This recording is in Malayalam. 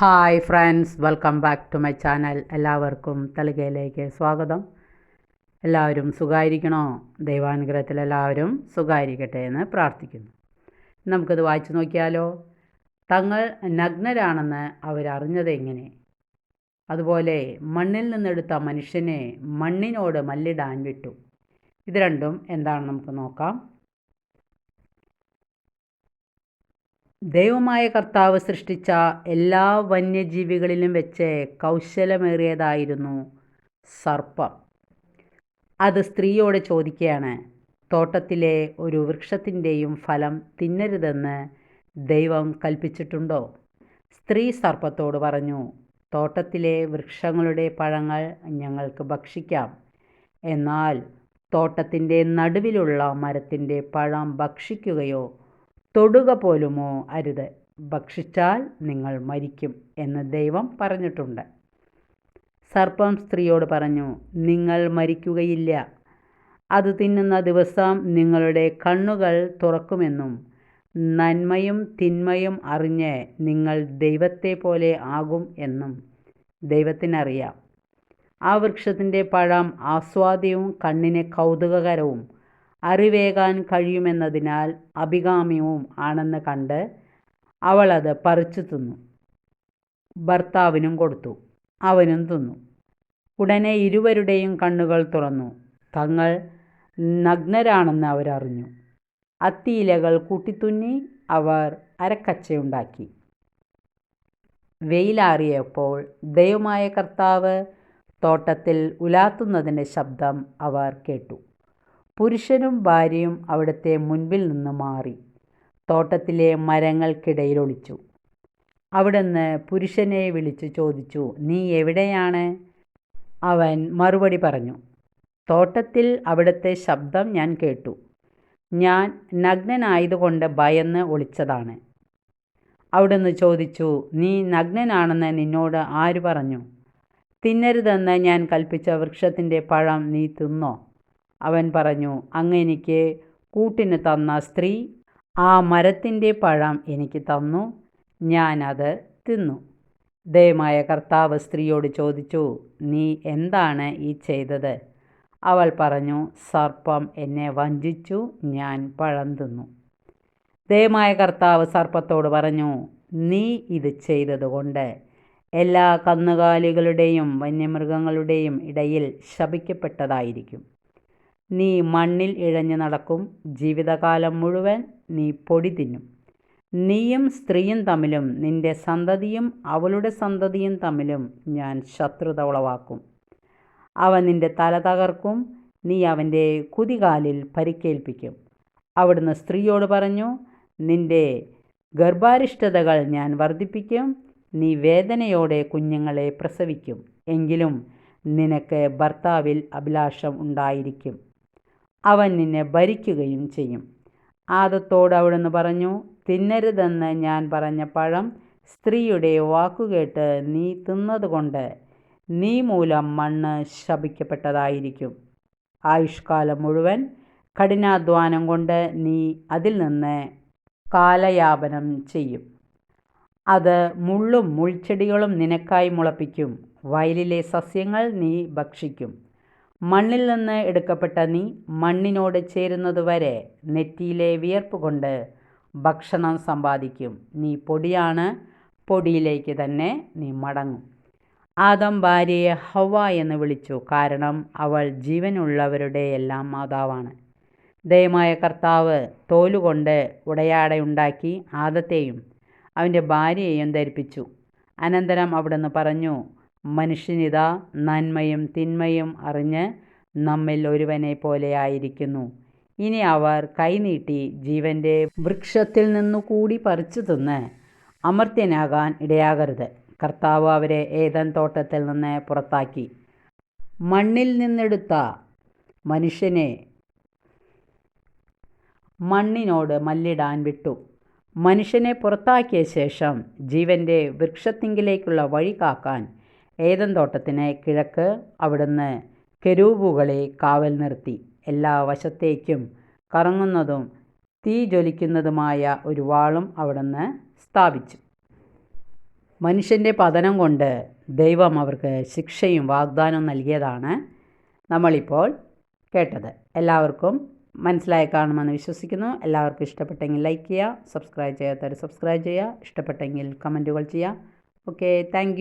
Hi friends welcome back to my channel എല്ലാവർക്കും തളികയിലേക്ക് സ്വാഗതം. എല്ലാവരും സുഖമായിരിക്കണോ ദൈവാനുഗ്രഹത്തിൽ എല്ലാവരും സുഖമായിരിക്കട്ടെ എന്ന് പ്രാർത്ഥിക്കുന്നു. നമുക്കത് വായിച്ചു നോക്കിയാലോ? തങ്ങൾ നഗ്നരാണെന്ന് അവരറിഞ്ഞത് എങ്ങനെ? അതുപോലെ മണ്ണിൽ നിന്നെടുത്ത മനുഷ്യനെ മണ്ണിനോട് മല്ലിടാൻ വിട്ടു. ഇത് രണ്ടും എന്താണ് നമുക്ക് നോക്കാം. ദൈവമായ കർത്താവ് സൃഷ്ടിച്ച എല്ലാ വന്യജീവികളിലും വെച്ച് കൗശലമേറിയതായിരുന്നു സർപ്പം. അത് സ്ത്രീയോട് ചോദിക്കുകയാണ് തോട്ടത്തിലെ ഒരു വൃക്ഷത്തിന്റെയും ഫലം തിന്നരുതെന്ന് ദൈവം കൽപ്പിച്ചിട്ടുണ്ടോ? സ്ത്രീ സർപ്പത്തോട് പറഞ്ഞു തോട്ടത്തിലെ വൃക്ഷങ്ങളുടെ പഴങ്ങൾ ഞങ്ങൾക്ക് ഭക്ഷിക്കാം. എന്നാൽ തോട്ടത്തിന്റെ നടുവിലുള്ള മരത്തിന്റെ പഴം ഭക്ഷിക്കുകയോ തൊടുക പോലുമോ അരുത്. ഭക്ഷിച്ചാൽ നിങ്ങൾ മരിക്കും എന്ന് ദൈവം പറഞ്ഞിട്ടുണ്ട്. സർപ്പം സ്ത്രീയോട് പറഞ്ഞു നിങ്ങൾ മരിക്കുകയില്ല. അത് തിന്നുന്ന ദിവസം നിങ്ങളുടെ കണ്ണുകൾ തുറക്കുമെന്നും നന്മയും തിന്മയും അറിഞ്ഞ് നിങ്ങൾ ദൈവത്തെ പോലെ ആകും എന്നും ദൈവത്തിനറിയാം. ആ വൃക്ഷത്തിന്റെ പഴം ആസ്വാദ്യവും കണ്ണിന് കൗതുകകരവും അറിവേകാൻ കഴിയുമെന്നതിനാൽ അഭികാമ്യവും ആണെന്ന് കണ്ട് അവളത് പറിച്ചു തിന്നു. ഭർത്താവിനും കൊടുത്തു. അവനും തിന്നു. ഉടനെ ഇരുവരുടെയും കണ്ണുകൾ തുറന്നു. തങ്ങൾ നഗ്നരാണെന്ന് അവരറിഞ്ഞു. അത്തിയിലകൾ കൂട്ടിത്തുന്നി അവർ അരക്കച്ചയുണ്ടാക്കി. വെയിലാറിയപ്പോൾ ദൈവമായ കർത്താവ് തോട്ടത്തിൽ ഉലാത്തുന്നതിന്റെ ശബ്ദം അവർ കേട്ടു. പുരുഷനും ഭാര്യയും അവിടുത്തെ മുൻപിൽ നിന്ന് മാറി. തോട്ടത്തിലെ മരങ്ങൾക്കിടയിൽ ഒളിച്ചു. അവിടുന്ന് പുരുഷനെ വിളിച്ചു ചോദിച്ചു നീ എവിടെയാണ്? അവൻ മറുപടി പറഞ്ഞു തോട്ടത്തിൽ അവിടുത്തെ ശബ്ദം ഞാൻ കേട്ടു. ഞാൻ നഗ്നനായതുകൊണ്ട് ഭയന്ന് ഒളിച്ചതാണ്. അവിടുന്ന് ചോദിച്ചു നീ നഗ്നനാണെന്ന് നിന്നോട് ആര് പറഞ്ഞു? തിന്നരുതെന്ന് ഞാൻ കൽപ്പിച്ച വൃക്ഷത്തിന്റെ പഴം നീ തിന്നോ? അവൻ പറഞ്ഞു അങ്ങ് എനിക്ക് കൂട്ടിന് തന്ന സ്ത്രീ ആ മരത്തിന്റെ പഴം എനിക്ക് തന്നു ഞാനത് തിന്നു. ദയമായ കർത്താവ് സ്ത്രീയോട് ചോദിച്ചു നീ എന്താണ് ഈ ചെയ്തത്? അവൾ പറഞ്ഞു സർപ്പം എന്നെ വഞ്ചിച്ചു ഞാൻ പഴം തിന്നു. ദയമായ കർത്താവ് സർപ്പത്തോട് പറഞ്ഞു നീ ഇത് ചെയ്തതുകൊണ്ട് എല്ലാ കന്നുകാലികളുടെയും വന്യമൃഗങ്ങളുടെയും ഇടയിൽ ശപിക്കപ്പെട്ടതായിരിക്കും. നീ മണ്ണിൽ ഇഴഞ്ഞു നടക്കും. ജീവിതകാലം മുഴുവൻ നീ പൊടി തിന്നും. നീയും സ്ത്രീയും തമ്മിലും നിന്റെ സന്തതിയും അവളുടെ സന്തതിയും തമ്മിലും ഞാൻ ശത്രുത ഉളവാക്കും. അവൻ നിന്റെ തല തകർക്കും. നീ അവന്റെ കുതികാലിൽ പരിക്കേൽപ്പിക്കും. അവിടുന്ന് സ്ത്രീയോട് പറഞ്ഞു നിന്റെ ഗർഭാരിഷ്ടതകൾ ഞാൻ വർദ്ധിപ്പിക്കും. നീ വേദനയോടെ കുഞ്ഞുങ്ങളെ പ്രസവിക്കും. എങ്കിലും നിനക്ക് ഭർത്താവിൽ അഭിലാഷം ഉണ്ടായിരിക്കും. അവൻ നിന്നെ ഭരിക്കുകയും ചെയ്യും. ആദത്തോട് അവിടുന്ന് പറഞ്ഞു തിന്നരുതെന്ന് ഞാൻ പറഞ്ഞ പഴം സ്ത്രീയുടെ വാക്കുകേട്ട് നീ തിന്നതുകൊണ്ട് നീ മൂലം മണ്ണ് ശപിക്കപ്പെട്ടതായിരിക്കും. ആയുഷ്കാലം മുഴുവൻ കഠിനാധ്വാനം കൊണ്ട് നീ അതിൽ നിന്ന് കാലയാപനം ചെയ്യും. അത് മുള്ളും മുൾച്ചെടികളും നിനക്കായി മുളപ്പിക്കും. വയലിലെ സസ്യങ്ങൾ നീ ഭക്ഷിക്കും. മണ്ണിൽ നിന്ന് എടുക്കപ്പെട്ട നീ മണ്ണിനോട് ചേരുന്നതുവരെ നെറ്റിയിലെ വിയർപ്പ് കൊണ്ട് ഭക്ഷണം സമ്പാദിക്കും. നീ പൊടിയാണ് പൊടിയിലേക്ക് തന്നെ നീ മടങ്ങും. ആദം ഭാര്യയെ ഹവ എന്ന് വിളിച്ചു. കാരണം അവൾ ജീവനുള്ളവരുടെ എല്ലാം മാതാവാണ്. ദയമായ കർത്താവ് തോലുകൊണ്ട് ഉടയാടയുണ്ടാക്കി ആദത്തെയും അവന്റെ ഭാര്യയെയും ധരിപ്പിച്ചു. അനന്തരം അവിടുന്ന് പറഞ്ഞു മനുഷ്യനിതാ നന്മയും തിന്മയും അറിഞ്ഞ് നമ്മിൽ ഒരുവനെ പോലെയായിരിക്കുന്നു ഇനി അവർ കൈനീട്ടി ജീവന്റെ വൃക്ഷത്തിൽ നിന്നു കൂടി പറിച്ചു തിന്ന് അമർത്യനാകാൻ ഇടയാകരുത്. കർത്താവ് അവരെ ഏതൻ തോട്ടത്തിൽ നിന്ന് പുറത്താക്കി. മണ്ണിൽ നിന്നെടുത്ത മനുഷ്യനെ മണ്ണിനോട് മല്ലിടാൻ വിട്ടു. മനുഷ്യനെ പുറത്താക്കിയ ശേഷം ജീവന്റെ വൃക്ഷത്തിങ്കിലേക്കുള്ള വഴി കാക്കാൻ ഏതൻ തോട്ടത്തിന് കിഴക്ക് അവിടുന്ന് കെരൂബുകളെ കാവൽ നിർത്തി. എല്ലാ വശത്തേക്കും കറങ്ങുന്നതും തീ ജ്വലിക്കുന്നതുമായ ഒരു വാളും അവിടുന്ന് സ്ഥാപിച്ചു. മനുഷ്യന്റെ പതനം കൊണ്ട് ദൈവം അവർക്ക് ശിക്ഷയും വാഗ്ദാനവും നൽകിയതാണ് നമ്മളിപ്പോൾ കേട്ടത്. എല്ലാവർക്കും മനസ്സിലായി കാണുമെന്ന് വിശ്വസിക്കുന്നു. എല്ലാവർക്കും ഇഷ്ടപ്പെട്ടെങ്കിൽ ലൈക്ക് ചെയ്യുക സബ്സ്ക്രൈബ് ചെയ്യാത്തവർ സബ്സ്ക്രൈബ് ചെയ്യുക ഇഷ്ടപ്പെട്ടെങ്കിൽ കമന്റുകൾ ചെയ്യുക. Okay thank